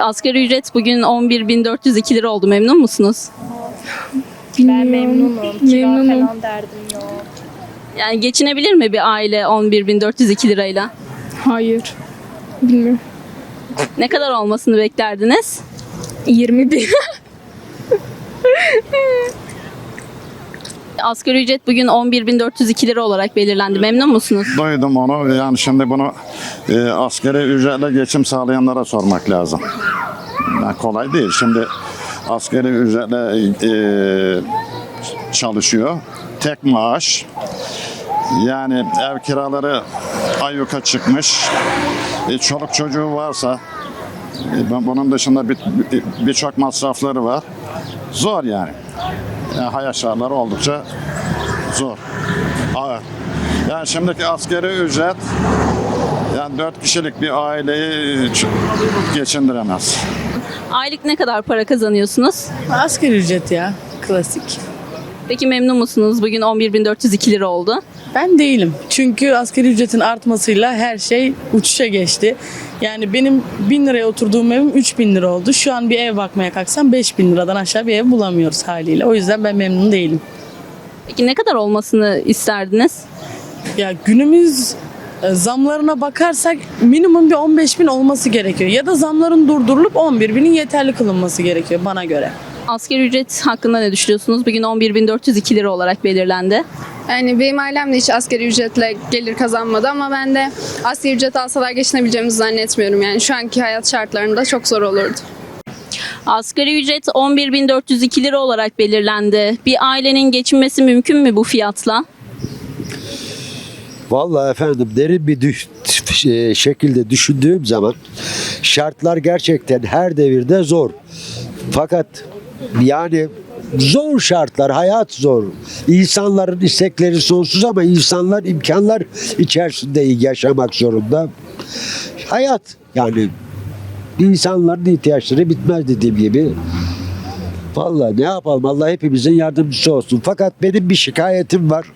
Asgari ücret bugün 11.402 lira oldu. Memnun musunuz? Ben memnunum. Kira Memnunum. falan derdim yok. Yani geçinebilir mi bir aile 11.402 lirayla? Hayır. Bilmiyorum. Ne kadar olmasını beklerdiniz? 20 bin. Asgari ücret bugün 11.402 lira olarak belirlendi. Memnun musunuz? Duydum onu. Yani şimdi bunu e, askeri ücretle geçim sağlayanlara sormak lazım. Yani kolay değil. Şimdi askeri ücretle e, çalışıyor. Tek maaş. Yani ev kiraları ayyuka çıkmış. E, çoluk çocuğu varsa e, bunun dışında bir- bir- birçok masrafları var. Zor yani. Yani hayat şartları oldukça zor. Ağır. Yani şimdiki askeri ücret yani dört kişilik bir aileyi geçindiremez. Aylık ne kadar para kazanıyorsunuz? Asgari ücret ya. Klasik. Peki memnun musunuz? Bugün 11.402 lira oldu. Ben değilim. Çünkü asgari ücretin artmasıyla her şey uçuşa geçti. Yani benim 1000 liraya oturduğum evim 3000 lira oldu. Şu an bir ev bakmaya kalksam 5000 liradan aşağı bir ev bulamıyoruz haliyle. O yüzden ben memnun değilim. Peki ne kadar olmasını isterdiniz? Ya günümüz e, zamlarına bakarsak minimum bir 15 bin olması gerekiyor. Ya da zamların durdurulup 11 binin yeterli kılınması gerekiyor bana göre. Asgari ücret hakkında ne düşünüyorsunuz? Bugün 11.402 lira olarak belirlendi. Yani benim ailem de hiç asgari ücretle gelir kazanmadı ama ben de asgari ücret alsalar geçinebileceğimizi zannetmiyorum. Yani şu anki hayat şartlarında çok zor olurdu. Asgari ücret 11.402 lira olarak belirlendi. Bir ailenin geçinmesi mümkün mü bu fiyatla? Vallahi efendim derin bir düş- şey- şekilde düşündüğüm zaman şartlar gerçekten her devirde zor. Fakat yani zor şartlar, hayat zor. İnsanların istekleri sonsuz ama insanlar imkanlar içerisinde yaşamak zorunda. Hayat yani insanların ihtiyaçları bitmez dediğim gibi. Vallahi ne yapalım Allah hepimizin yardımcısı olsun. Fakat benim bir şikayetim var.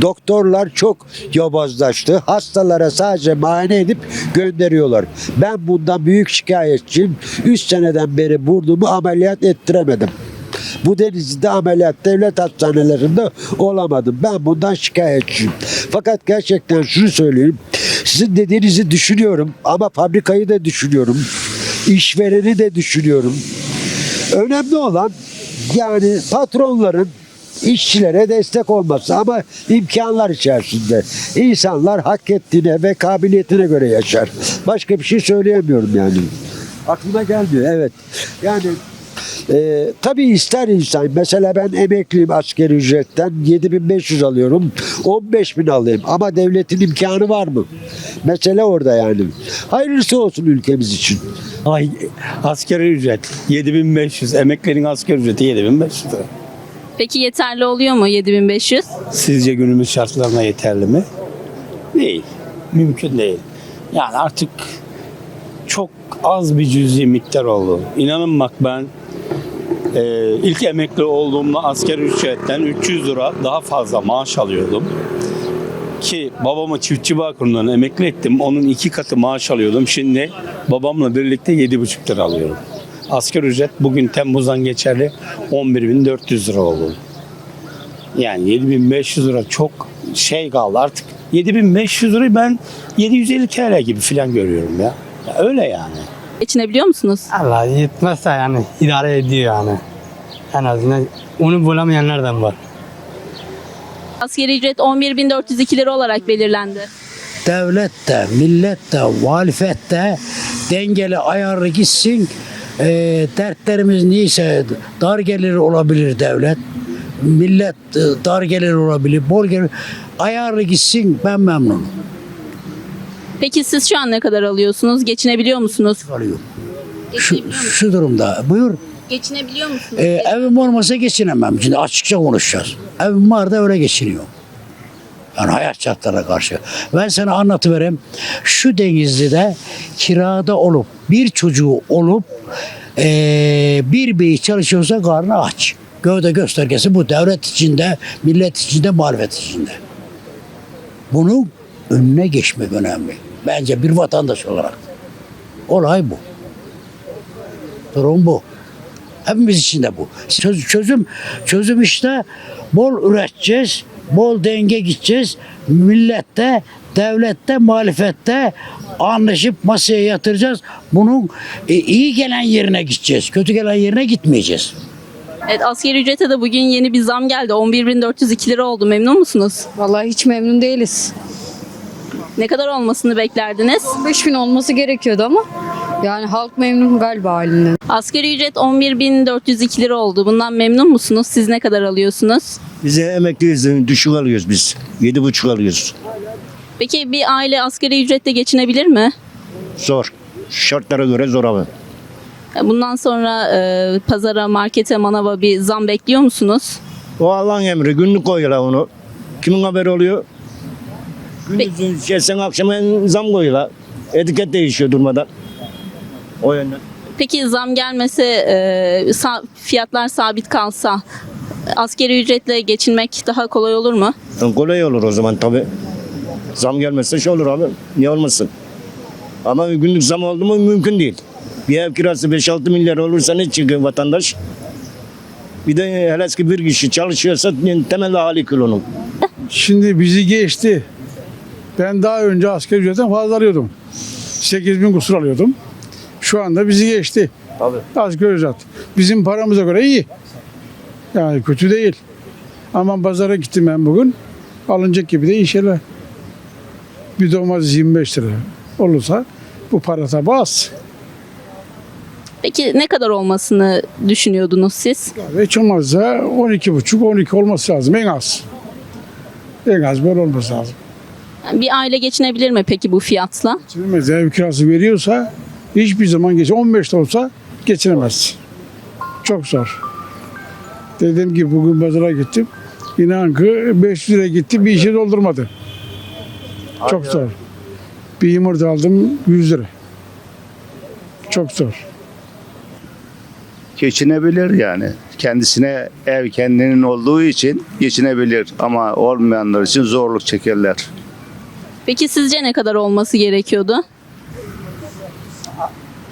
Doktorlar çok yobazlaştı. Hastalara sadece muayene edip gönderiyorlar. Ben bundan büyük şikayetçiyim. 3 seneden beri burnumu ameliyat ettiremedim. Bu denizde ameliyat devlet hastanelerinde olamadım. Ben bundan şikayetçiyim. Fakat gerçekten şunu söyleyeyim. Sizin dediğinizi düşünüyorum ama fabrikayı da düşünüyorum. İşvereni de düşünüyorum. Önemli olan yani patronların işçilere destek olması ama imkanlar içerisinde. İnsanlar hak ettiğine ve kabiliyetine göre yaşar. Başka bir şey söyleyemiyorum yani. Aklıma gelmiyor evet. Yani e, tabii ister insan. Mesela ben emekliyim askeri ücretten 7500 alıyorum. 15000 alayım ama devletin imkanı var mı? Mesele orada yani. Hayırlısı olsun ülkemiz için. Ay askeri ücret 7500. Emeklerin askeri ücreti 7500 lira. Peki yeterli oluyor mu 7500? Sizce günümüz şartlarına yeterli mi? Değil. Mümkün değil. Yani artık çok az bir cüzi miktar oldu. İnanın bak ben e, ilk emekli olduğumda askeri ücretten 300 lira daha fazla maaş alıyordum. Ki babamı çiftçi bakımından emekli ettim. Onun iki katı maaş alıyordum. Şimdi babamla birlikte 7,5 lira alıyorum. Asgari ücret bugün Temmuz'dan geçerli 11.400 lira oldu. Yani 7500 lira çok şey kaldı artık. 7500 lirayı ben 750 TL gibi falan görüyorum ya. ya öyle yani. Geçinebiliyor musunuz? Allah yetmezse yani idare ediyor yani. En azından onu bulamayanlardan var. Asgari ücret 11.402 lira olarak belirlendi. devlet de, millet de, muhalefet de dengeli ayarlı gitsin. Ee, dertlerimiz neyse dar gelir olabilir devlet. Millet e, dar gelir olabilir, bol gelir. Ayarlı gitsin ben memnunum. Peki siz şu an ne kadar alıyorsunuz? Geçinebiliyor musunuz? Kalıyor. Şu, Geçinebiliyor musunuz? şu durumda. Buyur. Geçinebiliyor musunuz? Ee, evim olmasa geçinemem. Şimdi açıkça konuşacağız. Evim var da öyle geçiniyor. Yani hayat şartlarına karşı. Ben sana anlatıvereyim. Şu Denizli'de kirada olup bir çocuğu olup ee, bir bey çalışıyorsa karnı aç. Gövde göstergesi bu. Devlet içinde, millet içinde, muhalefet içinde. Bunun önüne geçmek önemli. Bence bir vatandaş olarak. Olay bu. Durum bu. Hepimiz için de bu. Çöz- çözüm çözüm işte bol üreteceğiz, bol denge gideceğiz. Millette, devlette, muhalefette anlaşıp masaya yatıracağız. Bunun e, iyi gelen yerine gideceğiz. Kötü gelen yerine gitmeyeceğiz. Evet asgari ücrete de bugün yeni bir zam geldi. 11.402 lira oldu. Memnun musunuz? Vallahi hiç memnun değiliz. Ne kadar olmasını beklerdiniz? 5000 olması gerekiyordu ama yani halk memnun galiba halinden. Asgari ücret 11.402 lira oldu. Bundan memnun musunuz? Siz ne kadar alıyorsunuz? Bize emekliyiz, düşük alıyoruz biz. Yedi buçuk alıyoruz. Peki bir aile asgari ücretle geçinebilir mi? Zor. Şartlara göre zor abi. Bundan sonra e, pazara, markete, manava bir zam bekliyor musunuz? O Allah'ın emri. Günlük koyuyorlar onu. Kimin haberi oluyor? Gündüzün şey, sen akşam zam koyuyorlar. Etiket değişiyor durmadan. O yönden. Peki zam gelmese, e, sa- fiyatlar sabit kalsa asgari ücretle geçinmek daha kolay olur mu? Yani kolay olur o zaman tabi. Zam gelmezse şey olur abi. Niye olmasın? Ama günlük zam oldu mu mümkün değil. Bir ev kirası 5-6 milyar olursa ne çıkıyor vatandaş? Bir de hele ki bir kişi çalışıyorsa temel hali kilonun. Şimdi bizi geçti. Ben daha önce asgari ücretten fazla alıyordum. 8 bin kusur alıyordum. Şu anda bizi geçti. Tabii. Asgari ücret. Bizim paramıza göre iyi. Yani kötü değil. Ama pazara gittim ben bugün. Alınacak gibi de iyi şeyler. Bir domates 25 lira olursa bu para tabi az. Peki ne kadar olmasını düşünüyordunuz siz? Yani hiç olmazsa 12 buçuk 12 olması lazım en az. En az böyle olması lazım. Bir aile geçinebilir mi peki bu fiyatla? Geçinemez. Ev kirası veriyorsa hiçbir zaman geç 15 de olsa geçinemez. Çok zor. Dediğim gibi bugün pazara gittim. İnan ki 500 lira gitti bir işe doldurmadı. Çok zor. Bir yumurta aldım 100 lira. Çok zor. geçinebilir yani. Kendisine ev kendinin olduğu için geçinebilir ama olmayanlar için zorluk çekerler. Peki sizce ne kadar olması gerekiyordu?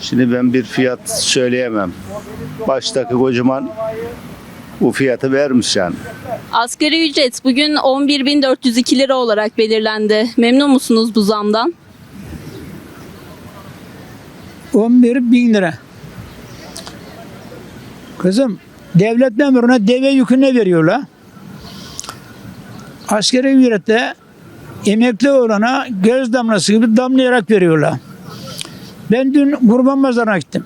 Şimdi ben bir fiyat söyleyemem. Baştaki kocaman bu fiyatı vermiş yani. Asgari ücret bugün 11.402 lira olarak belirlendi. Memnun musunuz bu zamdan? 11 bin lira. Kızım devlet memuruna deve yüküne veriyorlar. Askeri ücrette emekli olana göz damlası gibi damlayarak veriyorlar. Ben dün kurban pazarına gittim.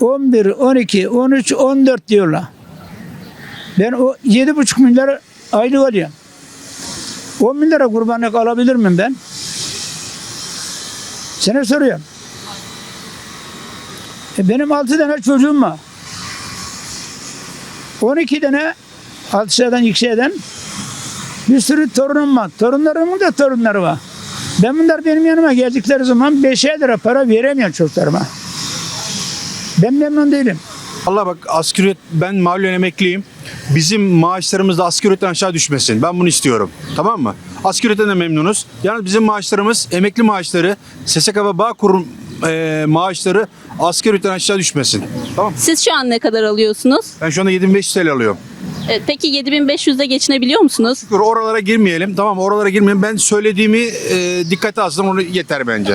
11, 12, 13, 14 diyorlar. Ben o 7,5 milyar aylık alıyorum. 10 bin lira kurbanlık alabilir miyim ben? Sana soruyorum. E benim 6 tane çocuğum var. 12 tane 6 seneden yükseğden bir sürü torunum var. Torunlarımın da torunları var. Ben bunlar benim yanıma geldikleri zaman 5'e lira para veremiyorum çocuklarıma. Ben memnun değilim. Allah bak asgari ben mahallen emekliyim. Bizim maaşlarımız da asgari ücretten aşağı düşmesin. Ben bunu istiyorum. Tamam mı? Asgari ücretten de memnunuz. Yalnız bizim maaşlarımız, emekli maaşları, SSK ve Bağkur e, maaşları asgari ücretten aşağı düşmesin. Tamam mı? Siz şu an ne kadar alıyorsunuz? Ben şu anda 7500 TL alıyorum. Evet, peki 7500'de geçinebiliyor musunuz? Dur, Oralara girmeyelim. Tamam oralara girmeyelim. Ben söylediğimi e, dikkate alsam onu yeter bence.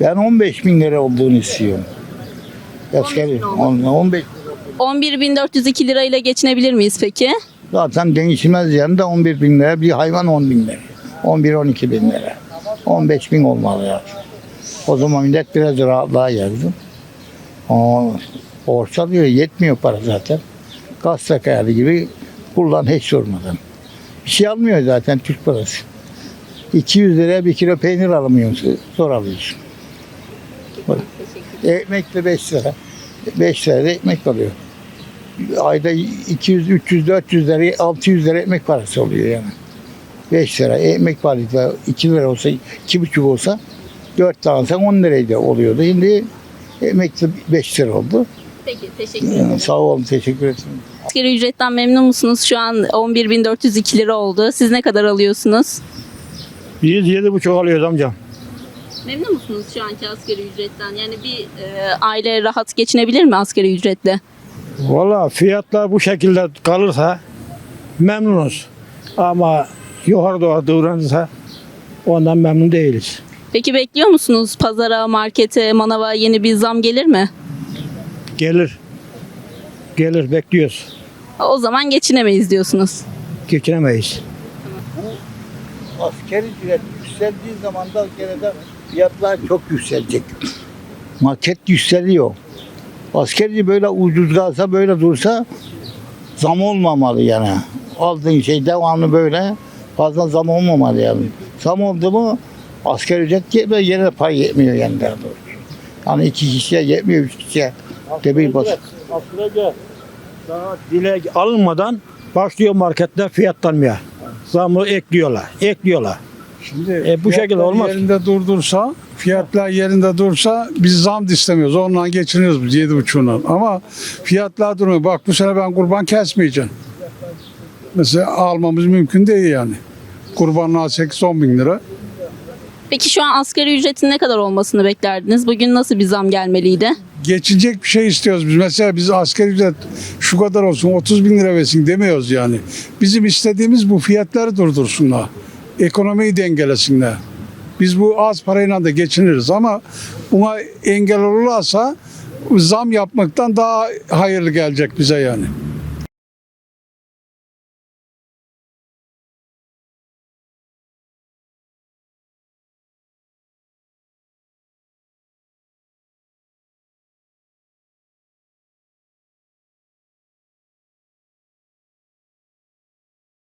Ben 15 bin lira olduğunu istiyorum. Askeri 15 11.402 lirayla geçinebilir miyiz peki? zaten değişmez yani de 11 bin lira bir hayvan 10 bin lira. 11-12 bin lira. 15 bin olmalı yani. O zaman millet biraz rahatlığa geldi. O, borç alıyor yetmiyor para zaten. Gazete kayarı gibi kullan hiç sormadan. Bir şey almıyor zaten Türk parası. 200 liraya bir kilo peynir alamıyorsun. Zor alıyorsun. Ekmek de 5 lira. 5 lira ekmek alıyor. Ayda 200, 300, 400 lira, 600 lira ekmek parası oluyor yani. 5 lira ekmek parası 2 lira olsa, 2,5 olsa 4 tane sen 10 liraydı oluyordu. Şimdi ekmek de 5 lira oldu. Peki teşekkür Yani sağ olun, teşekkür ederim. Asgari ücretten memnun musunuz? Şu an 11.402 lira oldu. Siz ne kadar alıyorsunuz? Biz yedi buçuk alıyoruz amcam. Memnun musunuz şu anki asgari ücretten? Yani bir e, aile rahat geçinebilir mi asgari ücretle? Valla fiyatlar bu şekilde kalırsa memnunuz. Ama yukarı doğru davranırsa ondan memnun değiliz. Peki bekliyor musunuz pazara, markete, manava yeni bir zam gelir mi? Gelir. Gelir bekliyoruz. O zaman geçinemeyiz diyorsunuz. Geçinemeyiz. Askeri ücret yükseldiği zaman da gene de fiyatlar çok yükselecek. Market yükseliyor. Askeri böyle ucuz kalsa böyle dursa zam olmamalı yani. Aldığın şey devamlı böyle fazla zam olmamalı yani. Zam oldu mu asker ücret yetmiyor, yine pay yetmiyor yani daha doğrusu. Yani iki kişiye yetmiyor, üç kişiye de bir bas. Askere daha dile alınmadan başlıyor marketler fiyatlanmaya. Zamı ekliyorlar, ekliyorlar. Şimdi E, bu şekilde olmaz. Yerinde durdursa, fiyatlar yerinde dursa biz zam da istemiyoruz. Ondan geçiniyoruz biz yedi buçuğundan. Ama fiyatlar durmuyor. Bak bu sene ben kurban kesmeyeceğim. Mesela almamız mümkün değil yani. Kurbanlığa 8-10 bin lira. Peki şu an asgari ücretin ne kadar olmasını beklerdiniz? Bugün nasıl bir zam gelmeliydi? Geçecek bir şey istiyoruz biz. Mesela biz asgari ücret şu kadar olsun 30 bin lira versin demiyoruz yani. Bizim istediğimiz bu fiyatları durdursunlar. Ekonomiyi dengelesinler. Biz bu az parayla da geçiniriz ama buna engel olurlarsa zam yapmaktan daha hayırlı gelecek bize yani.